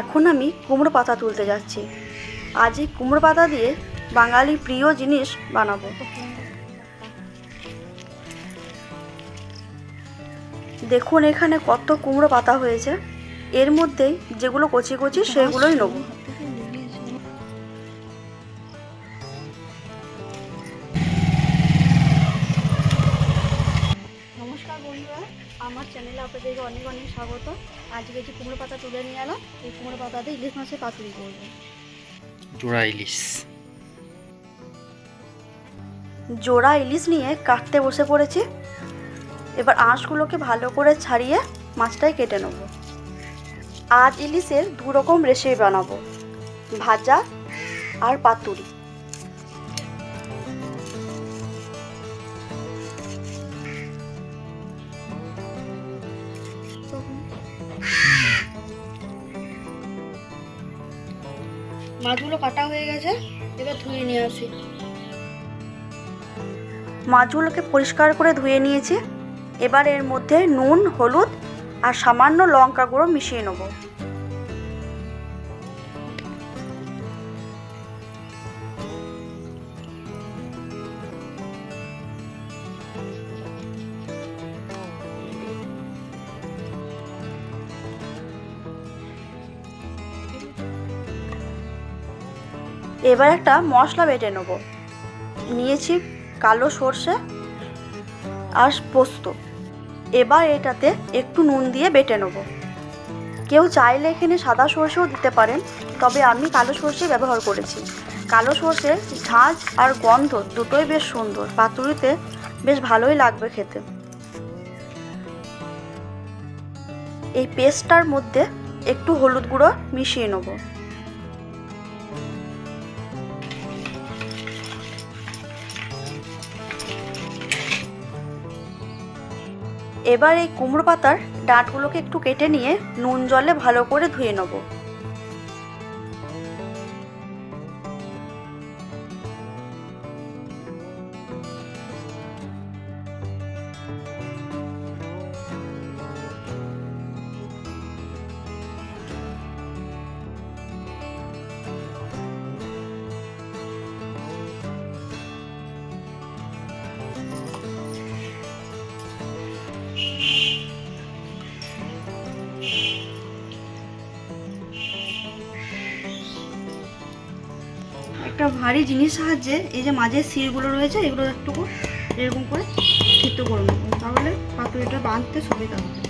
এখন আমি কুমড়ো পাতা তুলতে যাচ্ছি। আজ এই কুমড়ো পাতা দিয়ে বাঙালি প্রিয় জিনিস বানাবো। দেখুন এখানে কত কুমড়ো পাতা হয়েছে। এর মধ্যেই যেগুলো কচি কচি সেগুলোই নেব। নমস্কার আমার চ্যানেলে আপনাদেরকে অনেক অনেক স্বাগত। আজকে যে কুমড়ো পাতা তুলে নিয়ে এলাম এই কুমড়ো পাতাতে ইলিশ মাছের পাতুরি করব। জোড়া ইলিশ। জোড়া ইলিশ নিয়ে কাটতে বসে পড়েছি। এবার আঁশগুলোকে ভালো করে ছাড়িয়ে মাছটাই কেটে নেব। আজ ইলিশের দু রকম রেসিপি বানাবো ভাজা আর পাতুরি। মাছগুলো কাটা হয়ে গেছে, এবার ধুয়ে নিয়ে আসি। মাছগুলোকে পরিষ্কার করে ধুয়ে নিয়েছি। এবার এর মধ্যে নুন, হলুদ আর সামান্য লঙ্কা গুঁড়ো মিশিয়ে নেব। এবার একটা মশলা বেটে নেব। নিয়েছি কালো সর্ষে আর পোস্ত। এবার এটাতে একটু নুন দিয়ে বেটে নেব। কেউ চাইলে এখানে সাদা সর্ষেও দিতে পারেন, তবে আমি কালো সর্ষে ব্যবহার করেছি। কালো সর্ষে ঝাঁঝ আর গন্ধ দুটোই বেশ সুন্দর, পাতুরিতে বেশ ভালোই লাগবে খেতে। এই পেস্টটার মধ্যে একটু হলুদ গুঁড়ো মিশিয়ে নেব। এবার এই কুমড়ো পাতার ডাঁটগুলোকে একটু কেটে নিয়ে নুন জলে ভালো করে ধুয়ে নেব। ভারী জিনিস সাহায্যে এই যে মাঝের সিরগুলো রয়েছে এগুলো একটু এরকম করে সিদ্ধ করে নেব। তাহলে পাতুরিটা বাঁধতে সুবিধা হবে।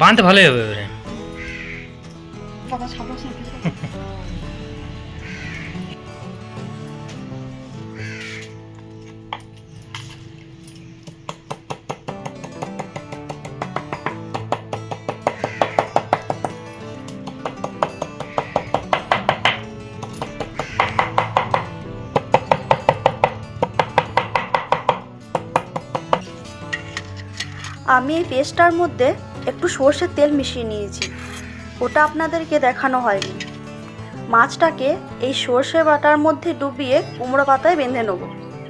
বাঁধতে ভালোই হবে কথা আমি এই পেস্টটার মধ্যে একটু সর্ষের তেল মিশিয়ে নিয়েছি। ওটা আপনাদেরকে দেখানো হয়নি। মাছটাকে এই সর্ষে বাটার মধ্যে ডুবিয়ে কুমড়ো পাতায় বেঁধে নেব।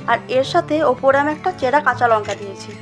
আর এর সাথে ওপরে আমি একটা চেরা কাঁচা লঙ্কা দিয়েছি।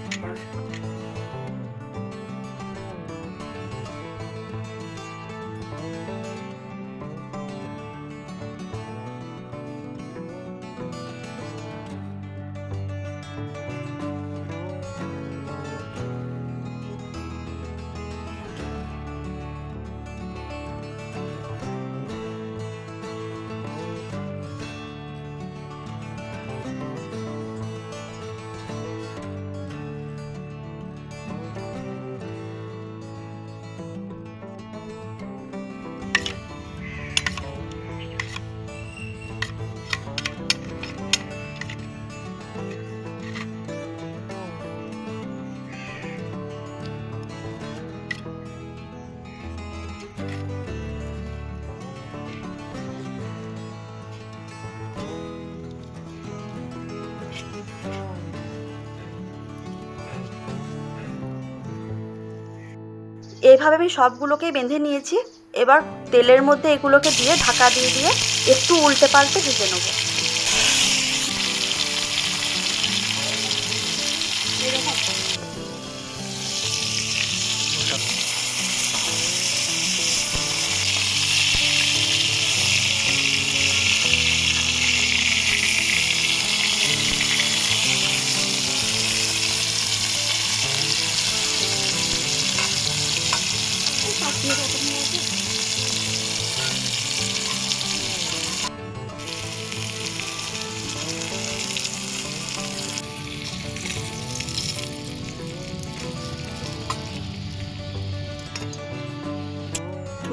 এইভাবে আমি সবগুলোকেই বেঁধে নিয়েছি। এবার তেলের মধ্যে এগুলোকে দিয়ে ঢাকা দিয়ে দিয়ে একটু উল্টে পাল্টে ভেজে নেব।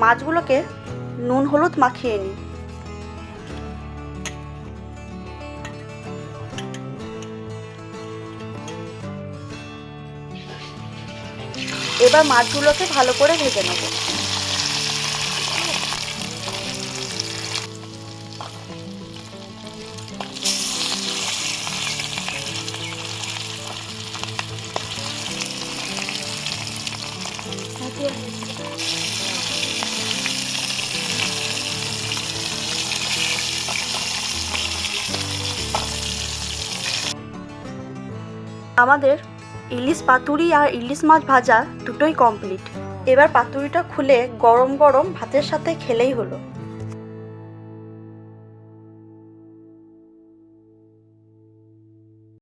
মাছগুলোকে নুন হলুদ মাখিয়ে নিই। এবার মাছগুলোকে ভালো করে ভেজে নেব। আমাদের ইলিশ পাতুরি আর ইলিশ মাছ ভাজা দুটোই কমপ্লিট এবার পাতুরিটা খুলে গরম গরম ভাতের সাথে খেলেই হলো।